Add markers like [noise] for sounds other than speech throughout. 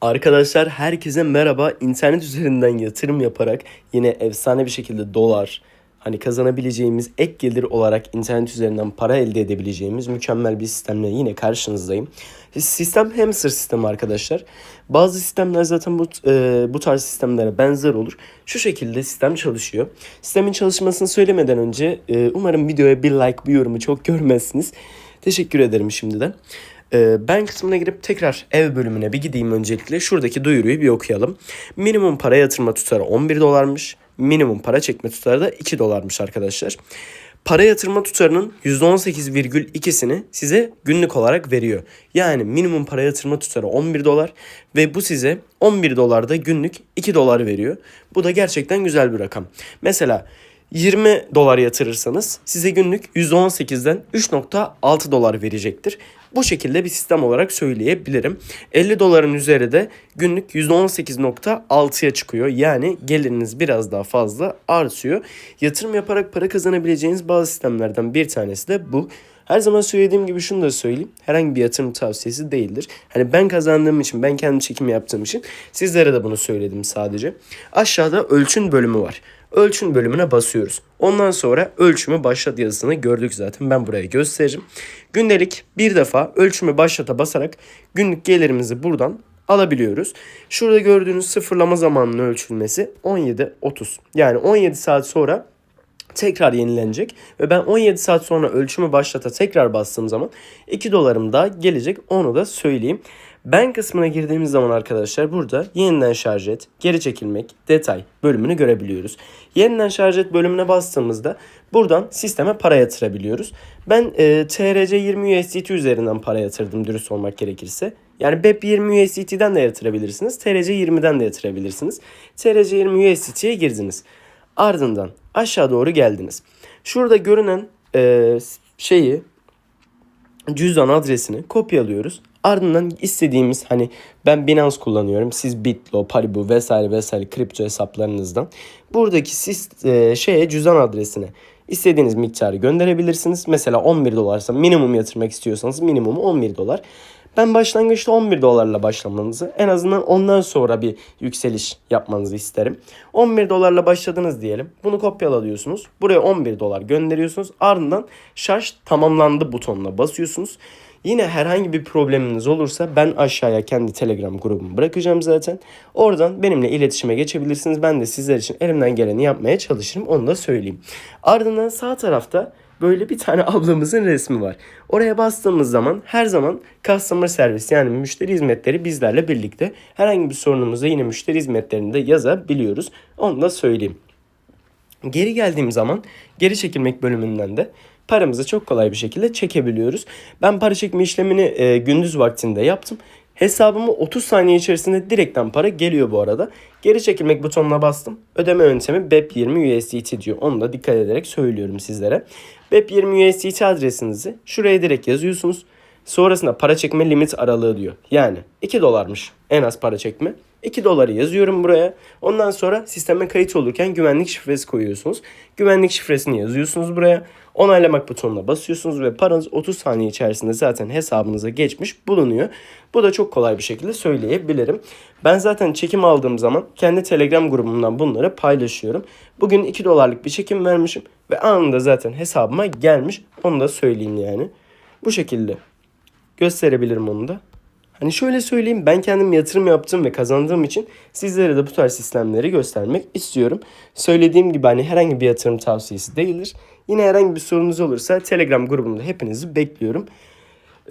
Arkadaşlar herkese merhaba. İnternet üzerinden yatırım yaparak yine efsane bir şekilde dolar hani kazanabileceğimiz ek gelir olarak internet üzerinden para elde edebileceğimiz mükemmel bir sistemle yine karşınızdayım. Sistem hamster sistemi arkadaşlar. Bazı sistemler zaten bu e, bu tarz sistemlere benzer olur. Şu şekilde sistem çalışıyor. Sistemin çalışmasını söylemeden önce e, umarım videoya bir like, bir yorumu çok görmezsiniz. Teşekkür ederim şimdiden. Ee, ben kısmına girip tekrar ev bölümüne bir gideyim öncelikle. Şuradaki duyuruyu bir okuyalım. Minimum para yatırma tutarı 11 dolarmış. Minimum para çekme tutarı da 2 dolarmış arkadaşlar. Para yatırma tutarının %18,2'sini size günlük olarak veriyor. Yani minimum para yatırma tutarı 11 dolar ve bu size 11 dolarda günlük 2 dolar veriyor. Bu da gerçekten güzel bir rakam. Mesela 20 dolar yatırırsanız size günlük %18'den 3.6 dolar verecektir. Bu şekilde bir sistem olarak söyleyebilirim. 50 doların üzeri de günlük %18.6'ya çıkıyor. Yani geliriniz biraz daha fazla artıyor. Yatırım yaparak para kazanabileceğiniz bazı sistemlerden bir tanesi de bu. Her zaman söylediğim gibi şunu da söyleyeyim. Herhangi bir yatırım tavsiyesi değildir. Hani ben kazandığım için, ben kendi çekim yaptığım için sizlere de bunu söyledim sadece. Aşağıda ölçün bölümü var. Ölçün bölümüne basıyoruz. Ondan sonra ölçümü başlat yazısını gördük zaten. Ben buraya gösteririm. Gündelik bir defa ölçümü başlata basarak günlük gelirimizi buradan alabiliyoruz. Şurada gördüğünüz sıfırlama zamanının ölçülmesi 17.30. Yani 17 saat sonra tekrar yenilenecek ve ben 17 saat sonra ölçümü başlata tekrar bastığım zaman 2 dolarım daha gelecek onu da söyleyeyim. Ben kısmına girdiğimiz zaman arkadaşlar burada yeniden şarj et, geri çekilmek, detay bölümünü görebiliyoruz. Yeniden şarj et bölümüne bastığımızda buradan sisteme para yatırabiliyoruz. Ben e, TRC20 USDT üzerinden para yatırdım dürüst olmak gerekirse. Yani BEP20 USDT'den de yatırabilirsiniz. TRC20'den de yatırabilirsiniz. TRC20 USDT'ye girdiniz. Ardından aşağı doğru geldiniz. Şurada görünen e, şeyi cüzdan adresini kopyalıyoruz. Ardından istediğimiz hani ben Binance kullanıyorum. Siz Bitlo, Paribu vesaire vesaire kripto hesaplarınızdan buradaki siz e, şeye cüzdan adresine istediğiniz miktarı gönderebilirsiniz. Mesela 11 dolarsa minimum yatırmak istiyorsanız minimum 11 dolar. Ben başlangıçta 11 dolarla başlamanızı en azından ondan sonra bir yükseliş yapmanızı isterim. 11 dolarla başladınız diyelim. Bunu kopyalalıyorsunuz. Buraya 11 dolar gönderiyorsunuz. Ardından şarj tamamlandı butonuna basıyorsunuz. Yine herhangi bir probleminiz olursa ben aşağıya kendi Telegram grubumu bırakacağım zaten. Oradan benimle iletişime geçebilirsiniz. Ben de sizler için elimden geleni yapmaya çalışırım. Onu da söyleyeyim. Ardından sağ tarafta böyle bir tane [laughs] ablamızın resmi var. Oraya bastığımız zaman her zaman customer service yani müşteri hizmetleri bizlerle birlikte. Herhangi bir sorunumuzda yine müşteri hizmetlerini de yazabiliyoruz. Onu da söyleyeyim. Geri geldiğim zaman geri çekilmek bölümünden de paramızı çok kolay bir şekilde çekebiliyoruz. Ben para çekme işlemini e, gündüz vaktinde yaptım. Hesabıma 30 saniye içerisinde direkten para geliyor bu arada. Geri çekilmek butonuna bastım. Ödeme yöntemi BEP20 USDT diyor. Onu da dikkat ederek söylüyorum sizlere. BEP20 USDT adresinizi şuraya direkt yazıyorsunuz. Sonrasında para çekme limit aralığı diyor. Yani 2 dolarmış en az para çekme. 2 doları yazıyorum buraya. Ondan sonra sisteme kayıt olurken güvenlik şifresi koyuyorsunuz. Güvenlik şifresini yazıyorsunuz buraya. Onaylamak butonuna basıyorsunuz ve paranız 30 saniye içerisinde zaten hesabınıza geçmiş bulunuyor. Bu da çok kolay bir şekilde söyleyebilirim. Ben zaten çekim aldığım zaman kendi Telegram grubumdan bunları paylaşıyorum. Bugün 2 dolarlık bir çekim vermişim ve anında zaten hesabıma gelmiş. Onu da söyleyeyim yani. Bu şekilde gösterebilirim onu da. Hani şöyle söyleyeyim ben kendim yatırım yaptım ve kazandığım için sizlere de bu tarz sistemleri göstermek istiyorum. Söylediğim gibi hani herhangi bir yatırım tavsiyesi değildir. Yine herhangi bir sorunuz olursa Telegram grubumda hepinizi bekliyorum.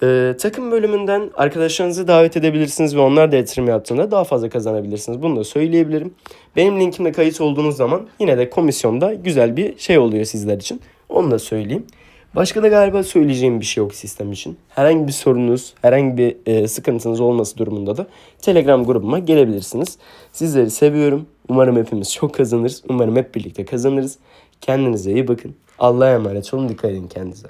Ee, takım bölümünden arkadaşlarınızı davet edebilirsiniz ve onlar da yatırım yaptığında daha fazla kazanabilirsiniz. Bunu da söyleyebilirim. Benim linkimle kayıt olduğunuz zaman yine de komisyonda güzel bir şey oluyor sizler için. Onu da söyleyeyim. Başka da galiba söyleyeceğim bir şey yok sistem için. Herhangi bir sorunuz, herhangi bir e, sıkıntınız olması durumunda da Telegram grubuma gelebilirsiniz. Sizleri seviyorum. Umarım hepimiz çok kazanırız. Umarım hep birlikte kazanırız. Kendinize iyi bakın. Allah'a emanet olun. Dikkat edin kendinize.